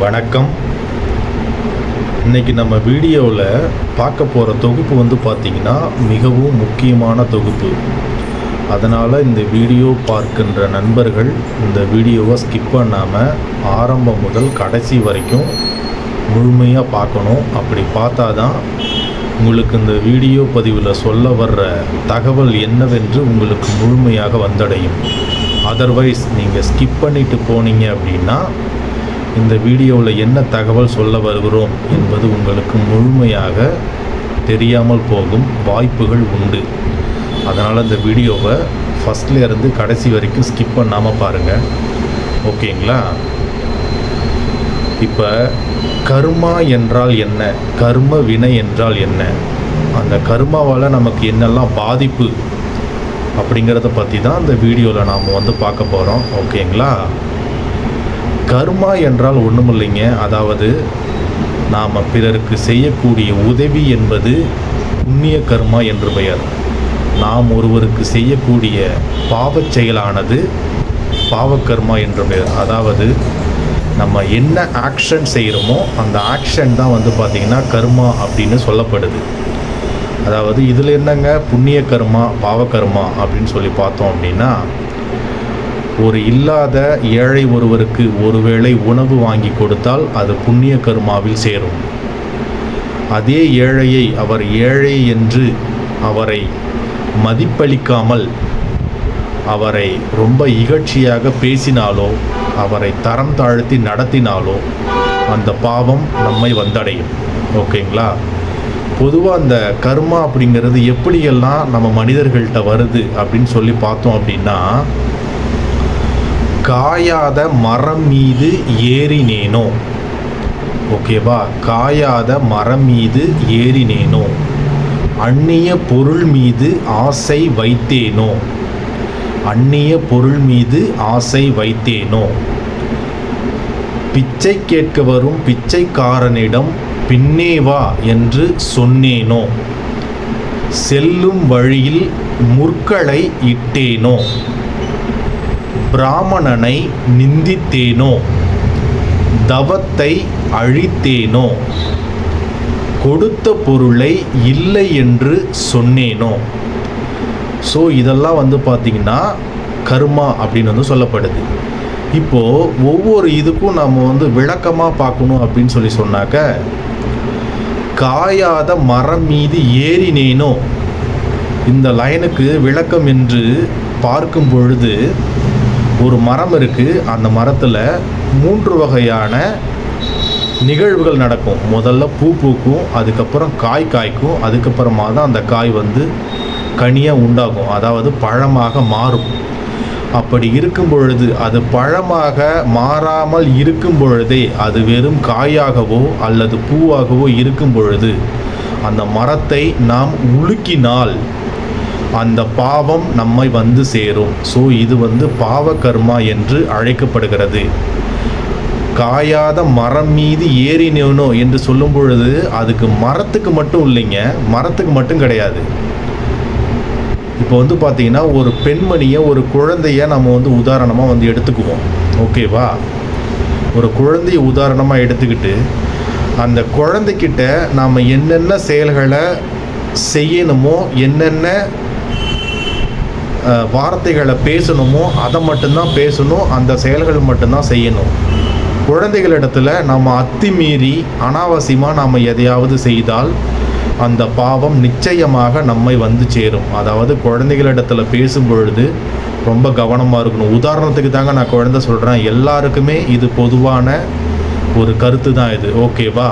வணக்கம். இன்னைக்கு நம்ம வீடியோவில் பார்க்க போகிற தொகுப்பு வந்து பார்த்திங்கன்னா மிகவும் முக்கியமான தொகுப்பு. அதனால் இந்த வீடியோ பார்க்கின்ற நண்பர்கள் இந்த வீடியோவை ஸ்கிப் பண்ணாமல் ஆரம்பம் முதல் கடைசி வரைக்கும் முழுமையாக பார்க்கணும். அப்படி பார்த்தா தான் உங்களுக்கு இந்த வீடியோ பதிவில் சொல்ல வர்ற தகவல் என்னவென்று உங்களுக்கு முழுமையாக வந்தடையும். அதர்வைஸ் நீங்கள் ஸ்கிப் பண்ணிட்டு போனீங்க அப்படின்னா இந்த வீடியோவில் என்ன தகவல் சொல்ல வருகிறோம் என்பது உங்களுக்கு முழுமையாக தெரியாமல் போகும் வாய்ப்புகள் உண்டு. அதனால் இந்த வீடியோவை ஃபஸ்ட்லேருந்து கடைசி வரைக்கும் ஸ்கிப் பண்ணாமல் பாருங்கள் ஓகேங்களா? இப்போ கர்மா என்றால் என்ன? கர்ம வினை என்றால் என்ன? அந்த கர்மாவால் நமக்கு என்னெல்லாம் பாதிப்பு அப்படிங்கிறத பற்றி தான் அந்த வீடியோவில் நாம் வந்து பார்க்க போகிறோம் ஓகேங்களா? கர்மா என்றால் ஒன்றும் இல்லைங்க அதாவது நாம் பிறருக்கு செய்யக்கூடிய உதவி என்பது புண்ணிய கர்மா என்று பெயர். நாம் ஒருவருக்கு செய்யக்கூடிய பாவச் செயலானது பாவக்கர்மா என்று பெயர். அதாவது நம்ம என்ன ஆக்ஷன் செய்கிறோமோ அந்த ஆக்ஷன் தான் வந்து பார்த்திங்கன்னா கர்மா அப்படின்னு சொல்லப்படுது. அதாவது இதில் என்னங்க? புண்ணிய கர்மா பாவக்கர்மா அப்படின்னு சொல்லி பார்த்தோம் அப்படின்னா ஒரு இல்லாத ஏழை ஒருவருக்கு ஒருவேளை உணவு வாங்கி கொடுத்தால் அது புண்ணிய கர்மாவில் சேரும். அதே ஏழையை அவர் ஏழை என்று அவரை மதிப்பளிக்காமல் அவரை ரொம்ப இகழ்ச்சியாக பேசினாலோ அவரை தரம் தாழ்த்தி நடத்தினாலோ அந்த பாவம் நம்மை வந்தடையும். ஓகேங்களா? பொதுவாக அந்த கர்மா அப்படிங்கிறது எப்படியெல்லாம் நம்ம மனிதர்கள்ட்ட வருது அப்படின்னு சொல்லி பார்த்தோம் அப்படின்னா காயாத மரம் மீது ஏறினேனோ? ஓகேவா காயாத மரம் மீது ஏறினேனோ? அந்நிய பொருள் மீது ஆசை வைத்தேனோ? அந்நிய பொருள் மீது ஆசை வைத்தேனோ? பிச்சை கேட்க வரும் பிச்சைக்காரனிடம் பின்னே வா என்று சொன்னேனோ? செல்லும் வழியில் முற்களை இட்டேனோ? பிராமணனை நிந்தித்தேனோ? தவத்தை அழித்தேனோ? கொடுத்த பொருளை இல்லை என்று சொன்னேனோ? ஸோ இதெல்லாம் வந்து பார்த்திங்கன்னா கர்மா அப்படின்னு வந்து சொல்லப்படுது. இப்போது ஒவ்வொரு இதுக்கும் நம்ம வந்து விளக்கமாக பார்க்கணும் அப்படின்னு சொல்லி சொன்னாக்க காயாத மரம் மீது ஏறினேனோ? இந்த லைனுக்கு விளக்கம் என்று பார்க்கும் பொழுது ஒரு மரம் இருக்குது அந்த மரத்தில் மூன்று வகையான நிகழ்வுகள் நடக்கும். முதல்ல பூ பூக்கும் அதுக்கப்புறம் காய் காய்க்கும் அதுக்கப்புறமா தான் அந்த காய் வந்து கனியாக உண்டாகும். அதாவது பழமாக மாறும். அப்படி இருக்கும் பொழுது அது பழமாக மாறாமல் இருக்கும் பொழுதே அது வெறும் காயாகவோ அல்லது பூவாகவோ இருக்கும் பொழுது அந்த மரத்தை நாம் உலுக்கினால் அந்த பாவம் நம்மை வந்து சேரும். ஸோ இது வந்து பாவ கர்மா என்று அழைக்கப்படுகிறது. காயாத மரம் மீது ஏறினேனோ என்று சொல்லும் பொழுது அதுக்கு மரத்துக்கு மட்டும் இல்லைங்க மரத்துக்கு மட்டும் கிடையாது. இப்போ வந்து பார்த்தீங்கன்னா ஒரு பெண்மணியை ஒரு குழந்தைய நம்ம வந்து உதாரணமாக வந்து எடுத்துக்குவோம். ஓகேவா ஒரு குழந்தைய உதாரணமாக எடுத்துக்கிட்டு அந்த குழந்தைக்கிட்ட நாம் என்னென்ன செயல்களை செய்யணுமோ என்னென்ன வார்த்தைகளை பேசணுமோ அதை மட்டும்தான் பேசணும் அந்த செயல்கள் மட்டும்தான் செய்யணும். குழந்தைகளிடத்துல நம்ம அத்துமீறி அனாவசியமாக நாம் எதையாவது செய்தால் அந்த பாவம் நிச்சயமாக நம்மை வந்து சேரும். அதாவது குழந்தைகளிடத்துல பேசும் பொழுது ரொம்ப கவனமாக இருக்கணும். உதாரணத்துக்கு தாங்க நான் குழந்தை சொல்கிறேன் எல்லாருக்குமே இது பொதுவான ஒரு கருத்து தான் இது. ஓகேவா?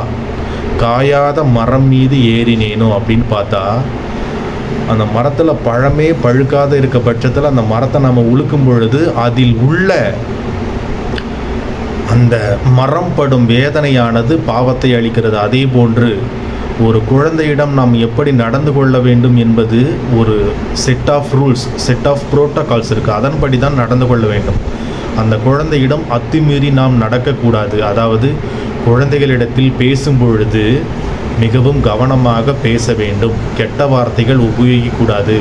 காயாத மரம் மீது ஏறினேனோ அப்படின்னு பார்த்தா அந்த மரத்தில் பழமே பழுக்காத இருக்க பட்சத்தில் அந்த மரத்தை நம்ம உழுக்கும் பொழுது அதில் உள்ள அந்த மரம் படும் வேதனையானது பாவத்தை அளிக்கிறது. அதே போன்று ஒரு குழந்தையிடம் நாம் எப்படி நடந்து கொள்ள வேண்டும் என்பது ஒரு set of rules set of protocols இருக்குது அதன்படி தான் நடந்து கொள்ள வேண்டும். அந்த குழந்தையிடம் அத்துமீறி நாம் நடக்கக்கூடாது. அதாவது குழந்தைகளிடத்தில் பேசும் பொழுது மிகவும் கவனமாக பேச வேண்டும். கெட்ட வார்த்தைகள் உபயோகிக்கக்கூடாது.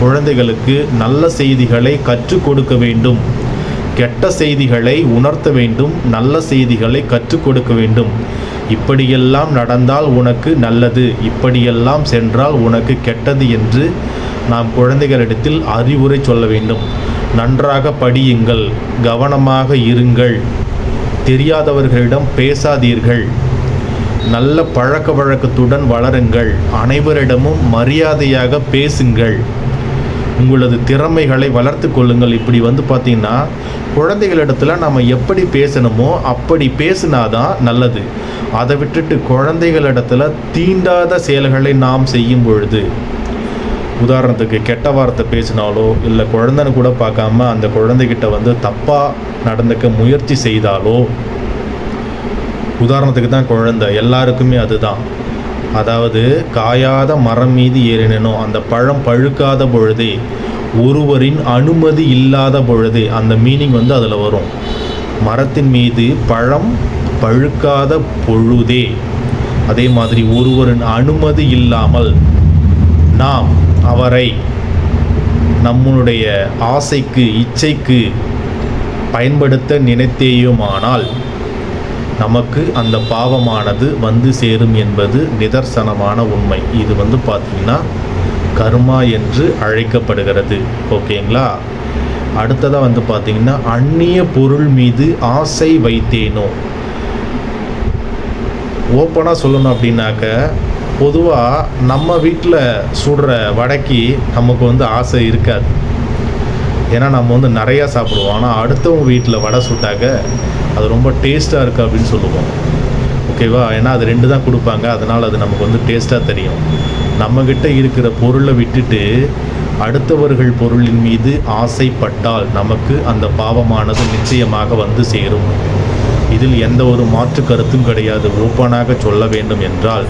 குழந்தைகளுக்கு நல்ல செய்திகளை கற்றுக் கொடுக்க வேண்டும். கெட்ட செய்திகளை உணர்த்த வேண்டும். நல்ல செய்திகளை கற்றுக் கொடுக்க வேண்டும். இப்படியெல்லாம் நடந்தால் உனக்கு நல்லது. இப்படியெல்லாம் சென்றால் உனக்கு கெட்டது என்று நாம் குழந்தைகளிடத்தில் அறிவுரை சொல்ல வேண்டும். நன்றாக படியுங்கள். கவனமாக இருங்கள். தெரியாதவர்களிடம் பேசாதீர்கள். நல்ல பழக்க வழக்கத்துடன் வளருங்கள். அனைவரிடமும் மரியாதையாக பேசுங்கள். உங்களது திறமைகளை வளர்த்து கொள்ளுங்கள். இப்படி வந்து பார்த்திங்கன்னா குழந்தைகளிடத்துல நம்ம எப்படி பேசணுமோ அப்படி பேசினாதான் நல்லது. அதை விட்டுட்டு குழந்தைகளிடத்துல தீண்டாத செயல்களை நாம் செய்யும் பொழுது உதாரணத்துக்கு கெட்ட வார்த்தை பேசினாலோ இல்லை குழந்தைன்னு கூட பார்க்காம அந்த குழந்தைகிட்ட வந்து தப்பாக நடந்துக்க முயற்சி செய்தாலோ உதாரணத்துக்கு தான் குழந்தை. எல்லாருக்குமே அதுதான். அதாவது காயாத மரம் மீது ஏறினனோ அந்த பழம் பழுக்காத பொழுதே ஒருவரின் அனுமதி இல்லாத பொழுதே அந்த மீனிங் வந்து அதில் வரும். மரத்தின் மீது பழம் பழுக்காத பொழுதே அதே மாதிரி ஒருவரின் அனுமதி இல்லாமல் நாம் அவரை நம்மளுடைய ஆசைக்கு இச்சைக்கு பயன்படுத்த நினைத்தேயுமானால் நமக்கு அந்த பாவமானது வந்து சேரும் என்பது நிதர்சனமான உண்மை. இது வந்து பார்த்திங்கன்னா கர்மா என்று அழைக்கப்படுகிறது. ஓகேங்களா? அடுத்ததாக வந்து பார்த்திங்கன்னா அந்நிய பொருள் மீது ஆசை வைத்தேனோ? ஓப்பனாக சொல்லணும் அப்படின்னாக்க பொதுவாக நம்ம வீட்டில் சுடுற வடைக்கு நமக்கு வந்து ஆசை இருக்காது. ஏன்னா நம்ம வந்து நிறையா சாப்பிடுவோம். ஆனால் அடுத்தவங்க வீட்டில் வடை சுட்டாக்க அது ரொம்ப டேஸ்ட்டாக இருக்குது அப்படின்னு சொல்லுவோம். ஓகேவா ஏன்னா அது ரெண்டு தான் கொடுப்பாங்க. அதனால் அது நமக்கு வந்து டேஸ்ட்டாக தெரியும். நம்மக்கிட்ட இருக்கிற பொருளை விட்டுட்டு அடுத்தவர்கள் பொருளின் மீது ஆசைப்பட்டால் நமக்கு அந்த பாவமானது நிச்சயமாக வந்து சேரும். இதில் எந்த ஒரு மாற்று கருத்தும் கிடையாது. ஓப்பனாக சொல்ல வேண்டும் என்றால்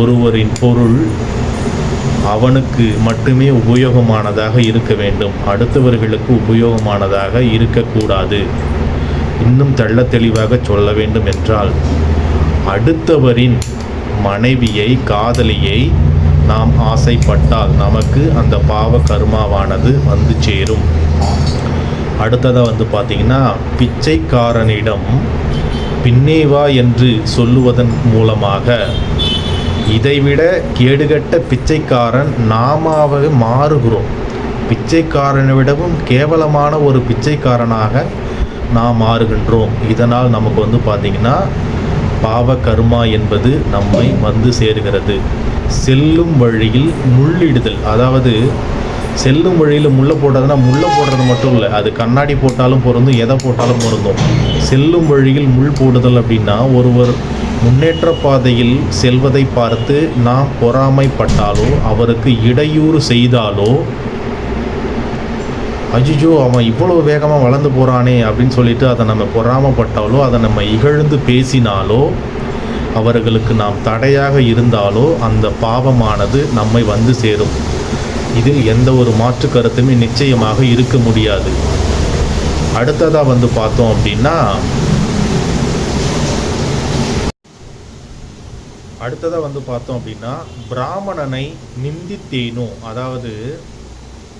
ஒருவரின் பொருள் அவனுக்கு மட்டுமே உபயோகமானதாக இருக்க வேண்டும். அடுத்தவர்களுக்கு உபயோகமானதாக இருக்கக்கூடாது. இன்னும் தள்ள தெளிவாக சொல்ல வேண்டும் என்றால் அடுத்தவரின் மனைவியை காதலியை நாம் ஆசைப்பட்டால் நமக்கு அந்த பாவ கர்மாவானது வந்து சேரும். அடுத்ததாக வந்து பார்த்திங்கன்னா பிச்சைக்காரனிடம் பின்னேவா என்று சொல்லுவதன் மூலமாக இதைவிட கேடுகட்ட பிச்சைக்காரன் நாமாவே மாறுகிறோம். பிச்சைக்காரனை விடவும் கேவலமான ஒரு பிச்சைக்காரனாக நாம் மாறுகின்றோம். இதனால் நமக்கு வந்து பார்த்திங்கன்னா பாவ கர்மா என்பது நம்மை வந்து சேருகிறது. செல்லும் வழியில் முள்ளிடுதல். அதாவது செல்லும் வழியில் முள்ளை போடுறதுனா முள்ளை போடுறது மட்டும் இல்லை அது கண்ணாடி போட்டாலும் பொருந்தும் எதை போட்டாலும் பொருந்தும். செல்லும் வழியில் முள் போடுதல் அப்படின்னா ஒருவர் முன்னேற்ற பாதையில் செல்வதை பார்த்து நாம் பொறாமைப்பட்டாலோ அவருக்கு இடையூறு செய்தாலோ அஜிஜோ அவன் இவ்வளோ வேகமாக வளர்ந்து போகிறானே அப்படின்னு சொல்லிட்டு அதை நம்ம பொறாமப்பட்டாலோ அதை நம்ம இகழ்ந்து பேசினாலோ அவர்களுக்கு நாம் தடையாக இருந்தாலோ அந்த பாவமானது நம்மை வந்து சேரும். இதில் எந்த ஒரு மாற்று கருத்துமே நிச்சயமாக இருக்க முடியாது. அடுத்ததாக வந்து பார்த்தோம் அப்படின்னா அடுத்ததாக வந்து பார்த்தோம் அப்படின்னா பிராமணனை நிந்தித்தேனோ அதாவது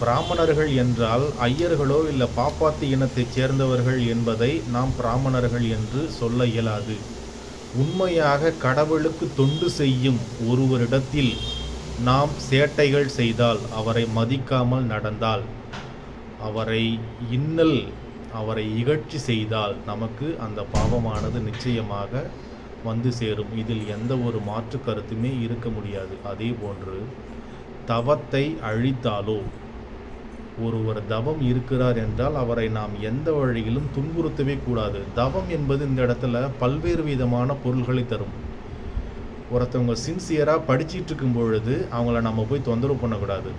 பிராமணர்கள் என்றால் ஐயர்களோ இல்லை பாப்பாத்தி இனத்தைச் சேர்ந்தவர்கள் என்பதை நாம் பிராமணர்கள் என்று சொல்ல இயலாது. உண்மையாக கடவுளுக்கு தொண்டு செய்யும் ஒருவரிடத்தில் நாம் சேட்டைகள் செய்தால் அவரை மதிக்காமல் நடந்தால் அவரை இன்னல் அவரை இகழ்ச்சி செய்தால் நமக்கு அந்த பாவமானது நிச்சயமாக வந்து சேரும். இதில் எந்த ஒரு மாற்று கருத்துமே இருக்க முடியாது. அதே போன்று தவத்தை அழித்தாலோ ஒருவர் தவம் இருக்கிறார் என்றால் அவரை நாம் எந்த வழியிலும் துன்புறுத்தவே கூடாது. தவம் என்பது இந்த இடத்துல பல்வேறு விதமான பொருள்களை தரும். ஒருத்தவங்க சின்சியராக படிச்சிட்டு இருக்கும் பொழுது அவங்கள நம்ம போய் தொந்தரவு பண்ணக்கூடாது.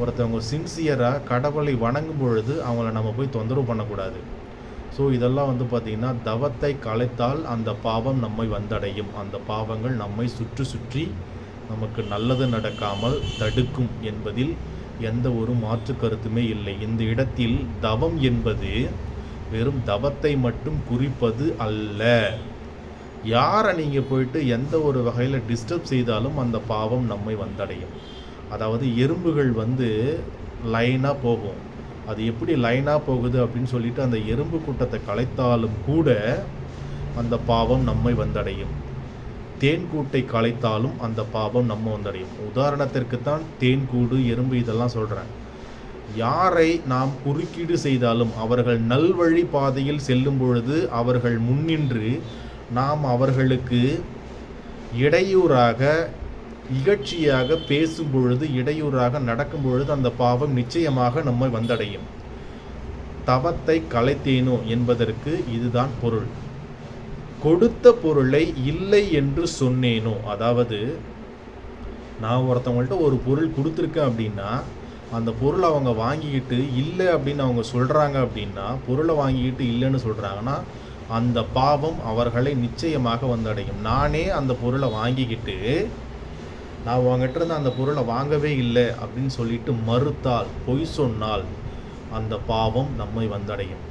ஒருத்தவங்க சின்சியராக கடவுளை வணங்கும் பொழுது அவங்கள நம்ம போய் தொந்தரவு பண்ணக்கூடாது. ஸோ இதெல்லாம் வந்து பார்த்திங்கன்னா தவத்தை கலைத்தால் அந்த பாவம் நம்மை வந்தடையும். அந்த பாவங்கள் நம்மை சுற்றி சுற்றி நமக்கு நல்லது நடக்காமல் தடுக்கும் என்பதில் எந்த ஒரு மாற்று கருத்துமே இல்லை. இந்த இடத்தில் தவம் என்பது வெறும் தவத்தை மட்டும் குறிப்பது அல்ல. யாரை நீங்கள் போயிட்டு எந்த ஒரு வகையில் டிஸ்டர்ப் செய்தாலும் அந்த பாவம் நம்மை வந்தடையும். அதாவது எறும்புகள் வந்து லைனாக போகும். அது எப்படி லைனாக போகுது அப்படின்னு சொல்லிட்டு அந்த எறும்பு கூட்டத்தை கலைத்தாலும் கூட அந்த பாவம் நம்மை வந்தடையும். தேன் கூட்டை கலைத்தாலும் அந்த பாவம் நம்ம வந்தடையும். உதாரணத்திற்கு தான் தேன் கூடு எறும்பு இதெல்லாம் சொல்கிறேன் யாரை நாம் குறுக்கீடு செய்தாலும் அவர்கள் நல்வழி பாதையில் செல்லும் பொழுது அவர்கள் முன்னின்று நாம் அவர்களுக்கு இடையூறாக இகழ்ச்சியாக பேசும் பொழுது இடையூறாக நடக்கும் பொழுது அந்த பாவம் நிச்சயமாக நம்மை வந்தடையும். தவத்தை கலைத்தேனோ என்பதற்கு இதுதான் பொருள். கொடுத்த பொருளை இல்லை என்று சொன்னேனோ அதாவது நான் ஒருத்தவங்கள்ட்ட ஒரு பொருள் கொடுத்துருக்கேன் அப்படின்னா அந்த பொருளை அவங்க வாங்கிக்கிட்டு இல்லை அப்படின்னு அவங்க சொல்கிறாங்க அப்படின்னா பொருளை வாங்கிக்கிட்டு இல்லைன்னு சொல்கிறாங்கன்னா அந்த பாவம் அவர்களை நிச்சயமாக வந்தடையும். நானே அந்த பொருளை வாங்கிக்கிட்டு நான் உங்ககிட்ட இருந்து அந்த பொருளை வாங்கவே இல்லை அப்படின்னு சொல்லிட்டு மறுத்தால் பொய் சொன்னால் அந்த பாவம் நம்மை வந்தடையும்.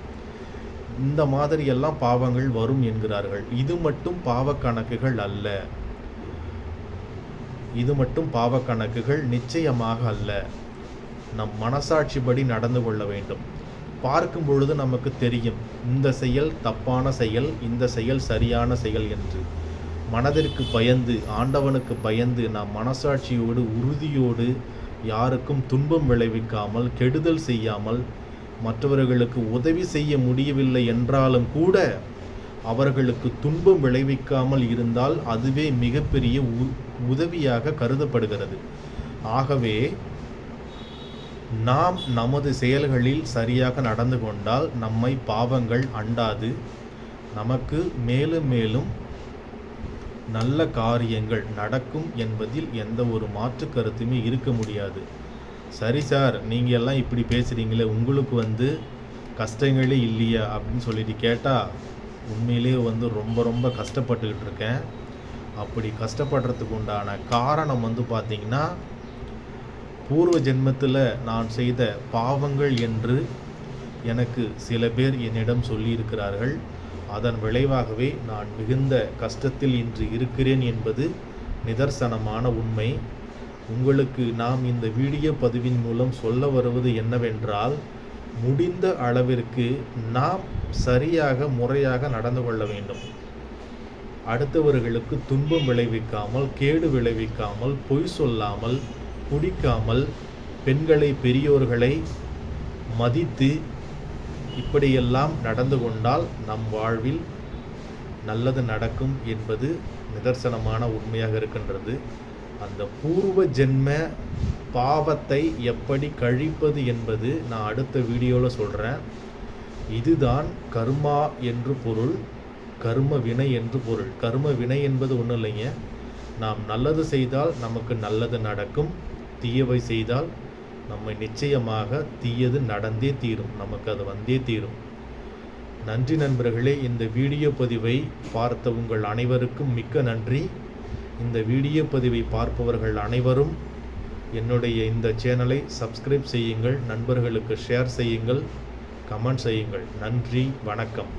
இந்த மாதிரி எல்லாம் பாவங்கள் வரும் என்கிறார்கள். இது மட்டும் பாவ கணக்குகள் அல்ல. இது மட்டும் பாவ கணக்குகள் நிச்சயமாக அல்ல. நம் மனசாட்சிப்படி நடந்து கொள்ள வேண்டும். பார்க்கும் பொழுது நமக்கு தெரியும் இந்த செயல் தப்பான செயல் இந்த செயல் சரியான செயல் என்று. மனதிற்கு பயந்து ஆண்டவனுக்கு பயந்து நாம் மனசாட்சியோடு உறுதியோடு யாருக்கும் துன்பம் விளைவிக்காமல் கெடுதல் செய்யாமல் மற்றவர்களுக்கு உதவி செய்ய முடியவில்லை என்றாலும் கூட அவர்களுக்கு துன்பம் விளைவிக்காமல் இருந்தால் அதுவே மிகப்பெரிய உ- உதவியாக கருதப்படுகிறது. ஆகவே நாம் நமது செயல்களில் சரியாக நடந்து கொண்டால் நம்மை பாவங்கள் அண்டாது. நமக்கு மேலும் மேலும் நல்ல காரியங்கள் நடக்கும் என்பதில் எந்த ஒரு மாற்று கருத்துமே இருக்க முடியாது. சரி சார் நீங்கள் எல்லாம் இப்படி பேசுகிறீங்களே உங்களுக்கு வந்து கஷ்டங்களே இல்லையா அப்படின்னு சொல்லிட்டு கேட்டால் உண்மையிலேயே வந்து ரொம்ப ரொம்ப கஷ்டப்பட்டுக்கிட்டு இருக்கேன். அப்படி கஷ்டப்படுறதுக்கு உண்டான காரணம் வந்து பார்த்திங்கன்னா பூர்வ ஜென்மத்தில் நான் செய்த பாவங்கள் என்று எனக்கு சில பேர் என்னிடம் சொல்லியிருக்கிறார்கள். அதன் விளைவாகவே நான் மிகுந்த கஷ்டத்தில் இன்று இருக்கிறேன் என்பது நிதர்சனமான உண்மை. உங்களுக்கு நாம் இந்த வீடியோ பதிவின் மூலம் சொல்ல வருவது என்னவென்றால் முடிந்த அளவிற்கு நாம் சரியாக முறையாக நடந்து கொள்ள வேண்டும். அடுத்தவர்களுக்கு துன்பம் விளைவிக்காமல் கேடு விளைவிக்காமல் பொய் சொல்லாமல் குடிக்காமல் பெண்களை பெரியோர்களை மதித்து இப்படியெல்லாம் நடந்து கொண்டால் நம் வாழ்வில் நல்லது நடக்கும் என்பது நிதர்சனமான உண்மையாக இருக்கின்றது. அந்த பூர்வ ஜென்ம பாவத்தை எப்படி கழிப்பது என்பது நான் அடுத்த வீடியோவில் சொல்கிறேன் இதுதான் கர்மா என்று பொருள் கர்ம வினை என்று பொருள். கர்ம வினை என்பது ஒன்றும் இல்லைங்க. நாம் நல்லது செய்தால் நமக்கு நல்லது நடக்கும். தீயவை செய்தால் நம்மை நிச்சயமாக தீயது நடந்தே தீரும் நமக்கு அது வந்தே தீரும். நன்றி நண்பர்களே இந்த வீடியோ பதிவை பார்த்த உங்கள் அனைவருக்கும் மிக்க நன்றி. இந்த வீடியோ பதிவை பார்ப்பவர்கள் அனைவரும் என்னுடைய இந்த சேனலை சப்ஸ்கிரைப் செய்யுங்கள் நண்பர்களுக்கு ஷேர் செய்யுங்கள் கமெண்ட் செய்யுங்கள். நன்றி வணக்கம்.